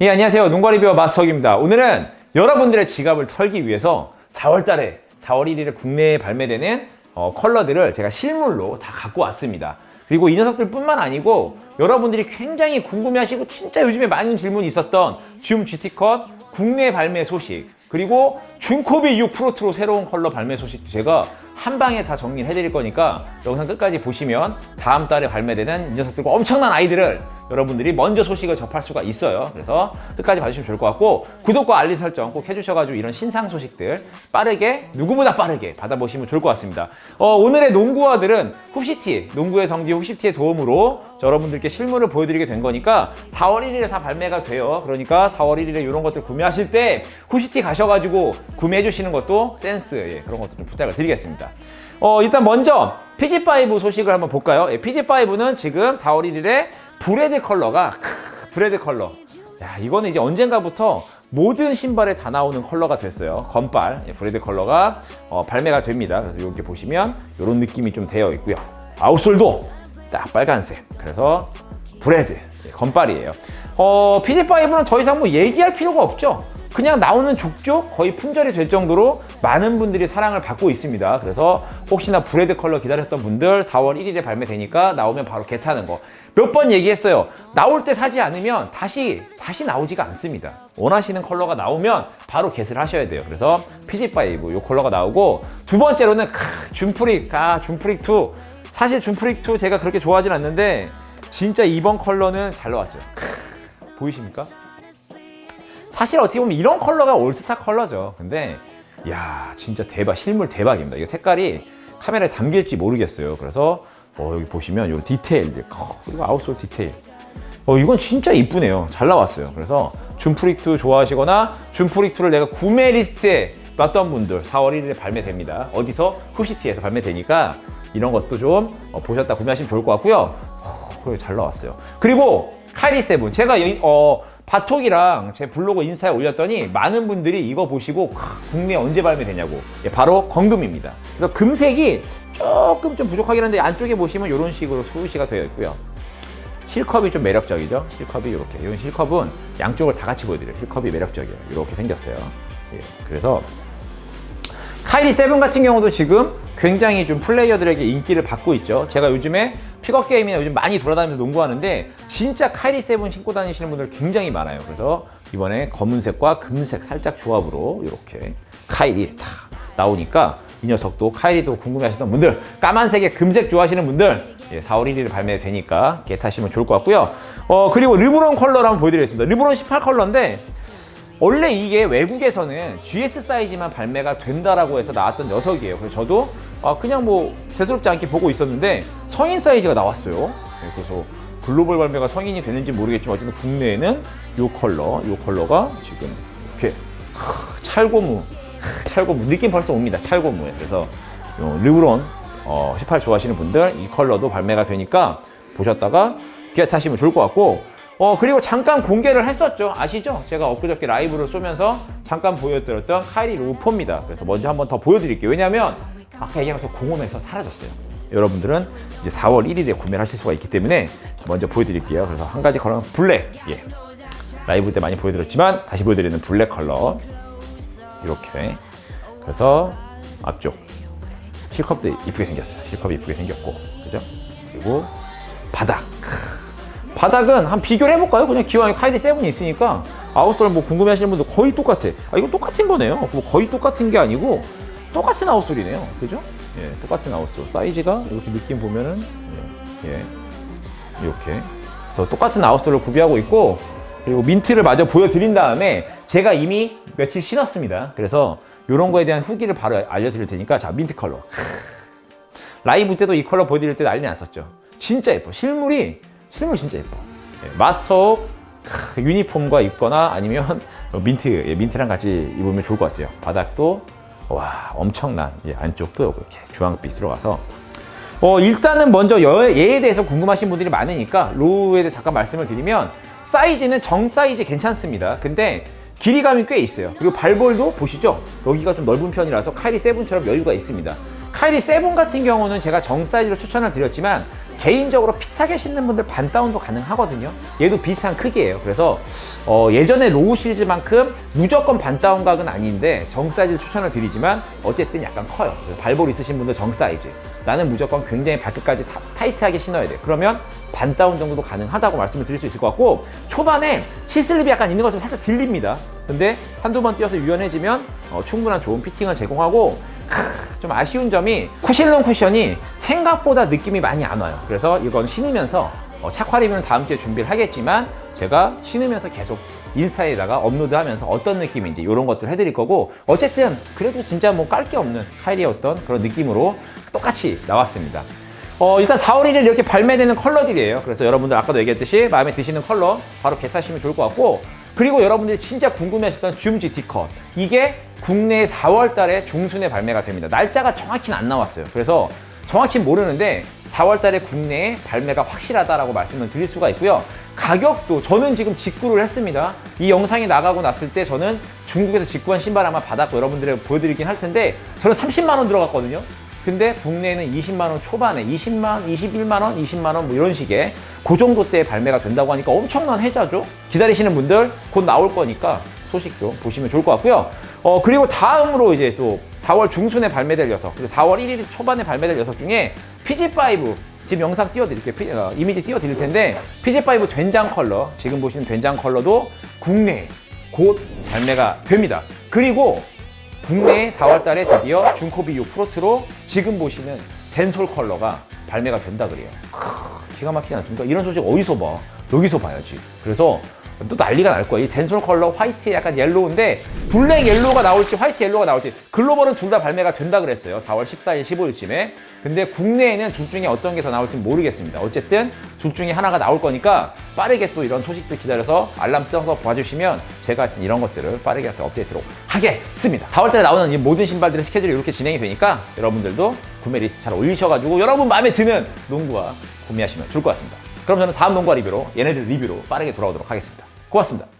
예, 안녕하세요. 농과 리뷰어 마스터기입니다. 오늘은 여러분들의 지갑을 털기 위해서 4월 달에 4월 1일에 국내에 발매되는 어, 컬러들을 제가 실물로 다 갖고 왔습니다. 그리고 이 녀석들 뿐만 아니고 여러분들이 굉장히 궁금해하시고 진짜 요즘에 많은 질문이 있었던 줌 GT컷 국내 발매 소식 그리고 준코비 6 프로트로 새로운 컬러 발매 소식 제가 한 방에 다 정리를 해드릴 거니까 영상 끝까지 보시면 다음 달에 발매되는 이 녀석들과 엄청난 아이들을 여러분들이 먼저 소식을 접할 수가 있어요. 그래서 끝까지 봐주시면 좋을 것 같고 구독과 알림 설정 꼭 해주셔가지고 이런 신상 소식들 빠르게 누구보다 빠르게 받아보시면 좋을 것 같습니다. 어, 오늘의 농구화들은 훅시티 농구의 성지 훅시티의 도움으로 여러분들께 실물을 보여드리게 된 거니까 4월 1일에 다 발매가 돼요. 그러니까 4월 1일에 이런 것들 구매하실 때 훅시티 가 셔가지고 구매해 주시는 것도 센스 예, 그런 것도 좀 부탁을 드리겠습니다. 어, 일단 먼저 PG5 소식을 한번 볼까요? 예, PG5는 지금 4월 1일에 브레드 컬러가 크, 브레드 컬러. 야, 이거는 이제 언젠가부터 모든 신발에 다 나오는 컬러가 됐어요. 건빨 예, 브레드 컬러가 어, 발매가 됩니다. 그래서 여기 보시면 이런 느낌이 좀 되어 있고요. 아웃솔도 딱 빨간색. 그래서 브레드 예, 건빨이에요. 어, PG5는 더 이상 뭐 얘기할 필요가 없죠. 그냥 나오는 족족 거의 품절이 될 정도로 많은 분들이 사랑을 받고 있습니다. 그래서 혹시나 브레드 컬러 기다렸던 분들 4월 1일에 발매되니까 나오면 바로 개타는 거. 몇 번 얘기했어요. 나올 때 사지 않으면 다시 다시 나오지가 않습니다. 원하시는 컬러가 나오면 바로 겟을 하셔야 돼요. 그래서 PG5 이 컬러가 나오고 두 번째로는 크, 준프릭 아 준프릭 2 사실 준프릭 2 제가 그렇게 좋아하진 않는데 진짜 이번 컬러는 잘 나왔죠. 크, 보이십니까? 사실 어떻게 보면 이런 컬러가 올스타 컬러죠. 근데 야 진짜 대박 실물 대박입니다. 이거 색깔이 카메라에 담길지 모르겠어요. 그래서 어, 여기 보시면 이 디테일들 어, 그리고 아웃솔 디테일 어, 이건 진짜 이쁘네요. 잘 나왔어요. 그래서 준프릭2 좋아하시거나 준프릭2를 내가 구매 리스트에 놨던 분들 4월 1일에 발매됩니다. 어디서? 훅시티에서 발매되니까 이런 것도 좀 어, 보셨다 구매하시면 좋을 것 같고요. 어, 잘 나왔어요. 그리고 카이리 세븐 제가 여- 어, 바톡이랑 제 블로그 인스타에 올렸더니 많은 분들이 이거 보시고 크, 국내 언제 발매되냐고 예, 바로 건금입니다. 그래서 금색이 조금 좀 부족하긴 한데 안쪽에 보시면 이런 식으로 수시가 되어 있고요. 실컵이 좀 매력적이죠. 실컵이 이렇게. 이런 실컵은 양쪽을 다 같이 보여드려요. 실컵이 매력적이에요. 이렇게 생겼어요. 예, 그래서 카이리 세븐 같은 경우도 지금 굉장히 좀 플레이어들에게 인기를 받고 있죠. 제가 요즘에 픽업 게임이나 요즘 많이 돌아다니면서 농구하는데 진짜 카이리 세븐 신고 다니시는 분들 굉장히 많아요. 그래서 이번에 검은색과 금색 살짝 조합으로 이렇게 카이리 탁 나오니까 이 녀석도 카이리도 궁금해하시던 분들 까만색에 금색 좋아하시는 분들 예, 4월 1일에 발매되니까 겟하시면 좋을 것 같고요. 어 그리고 르브론 컬러를 한번 보여드리겠습니다. 르브론 18 컬러인데 원래 이게 외국에서는 GS 사이즈만 발매가 된다라고 해서 나왔던 녀석이에요. 그래서 저도 아, 그냥 뭐 대수롭지 않게 보고 있었는데 성인 사이즈가 나왔어요. 네, 그래서 글로벌 발매가 성인이 되는지 모르겠지만 어쨌든 국내에는 이 컬러, 이 컬러가 지금 이렇게 크, 찰고무, 크, 찰고무 느낌 벌써 옵니다. 찰고무에 그래서 요 르브론 어, 18 좋아하시는 분들 이 컬러도 발매가 되니까 보셨다가 기아타시면 좋을 것 같고 어 그리고 잠깐 공개를 했었죠 아시죠? 제가 엊그저께 라이브를 쏘면서 잠깐 보여드렸던 카이리 루포입니다 그래서 먼저 한번 더 보여드릴게요 왜냐면 아까 얘기한 것처럼 공홈에서 사라졌어요 여러분들은 이제 4월 1일에 구매를 하실 수가 있기 때문에 먼저 보여드릴게요 그래서 한 가지 컬러는 블랙 예. 라이브 때 많이 보여드렸지만 다시 보여드리는 블랙 컬러 이렇게 그래서 앞쪽 실컵도 이쁘게 생겼어요. 실컵이 이쁘게 생겼고, 그죠? 그리고 바닥. 크. 바닥은 한 비교를 해볼까요? 그냥 기왕에 카이리 세븐이 있으니까 아웃솔 뭐 궁금해 하시는 분들 거의 똑같아. 아 이거 똑같은 거네요. 뭐 거의 똑같은 게 아니고 똑같은 아웃솔이네요. 그죠? 예, 똑같은 아웃솔. 사이즈가 이렇게 느낌 보면은 예, 예, 이렇게. 그래서 똑같은 아웃솔을 구비하고 있고 그리고 민트를 마저 보여드린 다음에 제가 이미 며칠 신었습니다. 그래서 이런 거에 대한 후기를 바로 알려드릴 테니까 자 민트 컬러 라이브 때도 이 컬러 보여드릴 때 난리 났었죠. 진짜 예뻐. 실물이 실물 진짜 예뻐. 예, 마스터 크, 유니폼과 입거나 아니면 민트 예, 민트랑 같이 입으면 좋을 것 같아요. 바닥도 와 엄청난 예, 안쪽도 이렇게 주황빛 들어가서 어, 일단은 먼저 여- 얘에 대해서 궁금하신 분들이 많으니까 로우에 대해 잠깐 말씀을 드리면 사이즈는 정 사이즈 괜찮습니다. 근데 길이감이 꽤 있어요. 그리고 발볼도 보시죠. 여기가 좀 넓은 편이라서 카이리 세븐처럼 여유가 있습니다. 카이리 세븐 같은 경우는 제가 정 사이즈로 추천을 드렸지만 개인적으로 핏하게 신는 분들 반다운도 가능하거든요. 얘도 비슷한 크기예요. 그래서 어, 예전에 로우 시리즈만큼 무조건 반다운 각은 아닌데 정 사이즈 추천을 드리지만 어쨌든 약간 커요. 발볼 있으신 분들 정 사이즈. 나는 무조건 굉장히 발끝까지 타, 타이트하게 신어야 돼. 그러면 반다운 정도도 가능하다고 말씀을 드릴 수 있을 것 같고 초반에 실슬립이 약간 있는 것처럼 살짝 들립니다. 근데 한두 번 뛰어서 유연해지면 어, 충분한 좋은 피팅을 제공하고 크, 좀 아쉬운 점이 쿠실론 쿠션이 생각보다 느낌이 많이 안 와요. 그래서 이건 신으면서 어, 착화 리뷰는 다음 주에 준비를 하겠지만 제가 신으면서 계속 인스타에다가 업로드하면서 어떤 느낌인지 이런 것들 해드릴 거고 어쨌든 그래도 진짜 뭐 깔 게 없는 카이리의 어떤 그런 느낌으로 똑같이 나왔습니다. 어, 일단 4월 1일 이렇게 발매되는 컬러들이에요. 그래서 여러분들 아까도 얘기했듯이 마음에 드시는 컬러 바로 개사시면 좋을 것 같고 그리고 여러분들이 진짜 궁금해하셨던 줌 GT 컷 이게 국내 4월 달에 중순에 발매가 됩니다. 날짜가 정확히는 안 나왔어요. 그래서 정확히 모르는데 4월 달에 국내에 발매가 확실하다라고 말씀을 드릴 수가 있고요. 가격도 저는 지금 직구를 했습니다. 이 영상이 나가고 났을 때 저는 중국에서 직구한 신발 아마 받았고 여러분들에게 보여드리긴 할 텐데 저는 30만 원 들어갔거든요. 근데 국내에는 20만 원 초반에 20만, 21만 원, 20만 원뭐 이런 식의 그 정도 때 발매가 된다고 하니까 엄청난 혜자죠. 기다리시는 분들 곧 나올 거니까 소식 좀 보시면 좋을 것 같고요. 어 그리고 다음으로 이제 또 4월 중순에 발매될 녀석, 그리고 4월 1일 초반에 발매될 녀석 중에 PG5 지금 영상 띄워드릴게요. 피- 어, 이미지 띄워드릴 텐데 PG5 된장 컬러 지금 보시는 된장 컬러도 국내에 곧 발매가 됩니다. 그리고 국내에 4월 달에 드디어 중코비 6 프로트로 지금 보시는 덴솔 컬러가 발매가 된다 그래요. 크, 기가 막히지 않습니까? 이런 소식 어디서 봐? 여기서 봐야지. 그래서 또 난리가 날 거야. 이 덴솔 컬러 화이트에 약간 옐로우인데 블랙 옐로우가 나올지 화이트 옐로우가 나올지 글로벌은 둘 다 발매가 된다 그랬어요. 4월 14일, 15일쯤에. 근데 국내에는 둘 중에 어떤 게 더 나올지 모르겠습니다. 어쨌든 둘 중에 하나가 나올 거니까 빠르게 또 이런 소식들 기다려서 알람 떠서 봐주시면 제가 하여튼 이런 것들을 빠르게 하여튼 업데이트로 하겠습니다. 4월달에 나오는 이 모든 신발들의 스케줄이 이렇게 진행이 되니까 여러분들도 구매 리스트 잘 올리셔가지고 여러분 마음에 드는 농구화 구매하시면 좋을 것 같습니다. 그럼 저는 다음 농구화 리뷰로 얘네들 리뷰로 빠르게 돌아오도록 하겠습니다. 고맙습니다.